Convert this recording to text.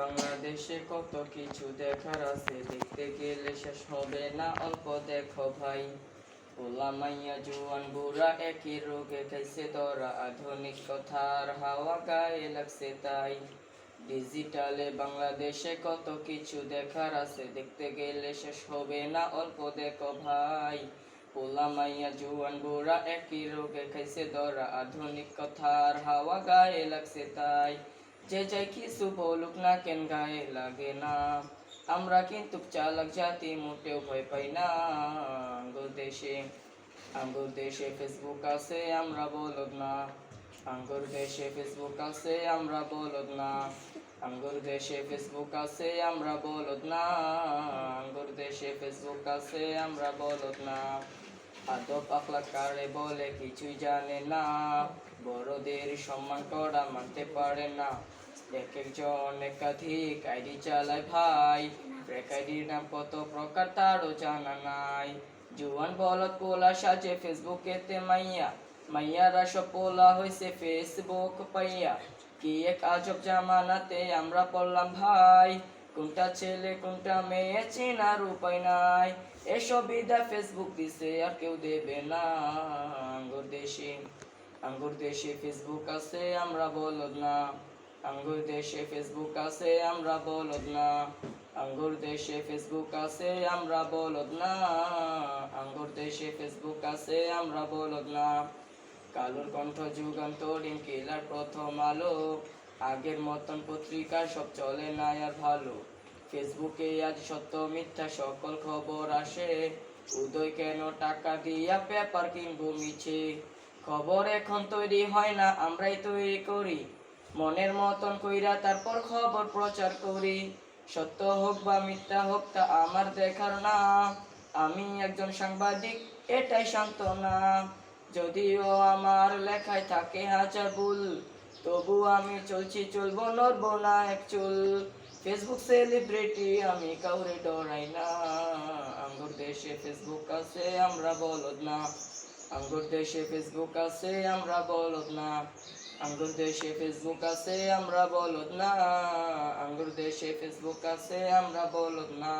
বাংলাদেশে কত কিছু দেখার আছে? দেখতে গেলে শেষ হবে না, অল্প দেখো ভাই। পোলা মাইয়া, জুয়ান বুড়া একই রোগে খাইছে ধরা আধুনিক কথার হাওয়া গায়ে লাগছে তাই। ডিজিটালে বাংলাদেশে কত কিছু দেখার আছে? দেখতে গেলে শেষ হবে না, অল্প দেখো ভাই। পোলা মাইয়া, জুয়ান বুড়া একই রোগে খাইছে ধরা আধুনিক কথার হাওয়া গায়ে লাগছে তাই। যে যাই কিছু বলুক না কেন গায়ে লাগে না আমরা কিন্তু চালাক জাতি মোটেও ভয় পাই না আঙ্গুর দেশে আঙ্গুর দেশে ফেসবুক আছে আমরা বলদ না আঙ্গুর দেশে ফেসবুক আছে আমরা বলদ না আঙ্গুর দেশে ফেসবুক আছে আমরা বলদ না আঙ্গুর দেশে ফেসবুক আছে আমরা বলদ না আদব আখলাক কারে বলে কিছুই জানে না। বড়দের সম্মান করা মানতে পারে না। এক একজন একাধিক আইডি চালায় ভাই। আইডির নাম কত প্রকার তারও জানা নাই। জুয়ান বলদ পোলা সাজে ফেসবুকেতে মাইয়া। মাইয়ারা সব পোলা হয়েছে ফেসবুক পাইয়া। কি এক আজব জামানাতে আমরা পড়লাম ভাই। কোনটা ছেলে, কোনটা মেয়ে, চেনার উপায় নাই। এসব বিদা ফেসবুক দিছে, আর কেউ দেবে না। আঙ্গুর দেশে আঙ্গুর দেশে ফেসবুক আছে, আমরা বলদ না। আঙ্গুর দেশে ফেসবুক আছে, আমরা বলদ না। আঙ্গুর দেশে ফেসবুক আছে, আমরা বলদ না। আঙ্গুর দেশে ফেসবুক আছে, আমরা বলদ না। কালোর কণ্ঠ যুগান্তরিন কিলার প্রথম আলো। আগের মতন পত্রিকা সব চলে না আর ভালো। ফেসবুকে আজ সত্য মিথ্যা সকল খবর আসে। উদয় কেন টাকা দিয়া পেপার কিনবো মিছে? খবর এখন তৈরি হয় না, আমরাই তৈরি করি। মনের মতন কইরা তারপর খবর প্রচার করি। সত্য হোক বা মিথ্যা হোক, তা আমার দেখার না। আমি একজন সাংবাদিক, এটাই সান্ত্বনা। যদিও আমার লেখায় থাকে হাজার ভুল তবু আমি চলছি, চলবো নড়বো না, এক ফেসবুক সেলিব্রিটি আমি কাউরে ডরাই না। আঙ্গুর দেশে ফেসবুক আছে, আমরা বলদ না। আঙ্গুর দেশে ফেসবুক আছে, আমরা বলদ না। আঙ্গুর দেশে ফেসবুক আছে, আমরা বলদ না। আঙ্গুর দেশে ফেসবুক আছে, আমরা বলদ না।